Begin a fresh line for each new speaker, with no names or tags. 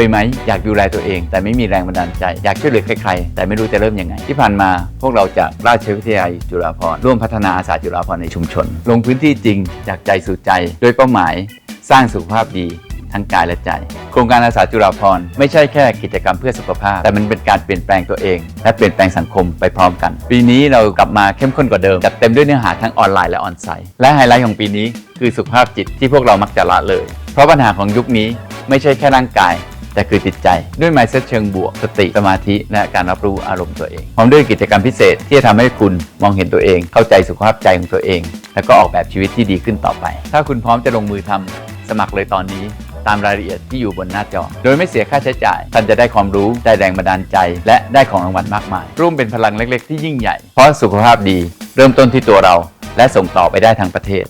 เคยไหมอยากดูแลตัวเอง แต่ไม่มีแรงบันดาลใจ อยากช่วยเหลือใครๆแต่ไม่รู้จะเริ่มยังไง ที่ผ่านมาพวกเราจากราชวิทยาลัยจุฬาภรณ์ร่วมพัฒนาอาสาจุฬาภรณ์ในชุมชน ลงพื้นที่จริงจากใจสู่ใจ โดยเป้าหมาย สร้างสุขภาพดีทั้งกายและใจ โครงการอาสาจุฬาภรณ์ไม่ใช่แค่กิจกรรมเพื่อสุขภาพ แต่มันเป็นการเปลี่ยนแปลงตัวเอง และเปลี่ยนแปลงสังคมไปพร้อมกัน ปีนี้เรากลับมาเข้มข้นกว่าเดิมจัดเต็มด้วยเนื้อหาทั้งออนไลน์และออนไซต์และไฮไลท์ของปีนี้คือสุขภาพจิตที่พวกเรามักจะละเลย เพราะปัญหาของยุคนี้ไม่ใช่แค่ร่างกาย แต่คือจิตใจด้วย mindset เชิงบวก สติสมาธิ และการรับรู้อารมณ์ตัวเองพร้อมด้วยกิจกรรมพิเศษที่จะทำให้คุณมองเห็นตัวเอง เข้าใจสุขภาพใจของตัวเอง แล้วก็ออกแบบชีวิตที่ดีขึ้นต่อไป ถ้าคุณพร้อมจะลงมือทำสมัครเลยตอนนี้ตามรายละเอียดที่อยู่บนหน้าจอ โดยไม่เสียค่าใช้จ่าย ท่านจะได้ความรู้ ได้แรงบันดาลใจ และได้ของรางวัลมากมาย ร่วมเป็นพลังเล็ก ๆ ที่ยิ่งใหญ่ เพราะสุขภาพดี เริ่มต้นที่ตัวเรา และส่งต่อไปได้ทั้งประเทศ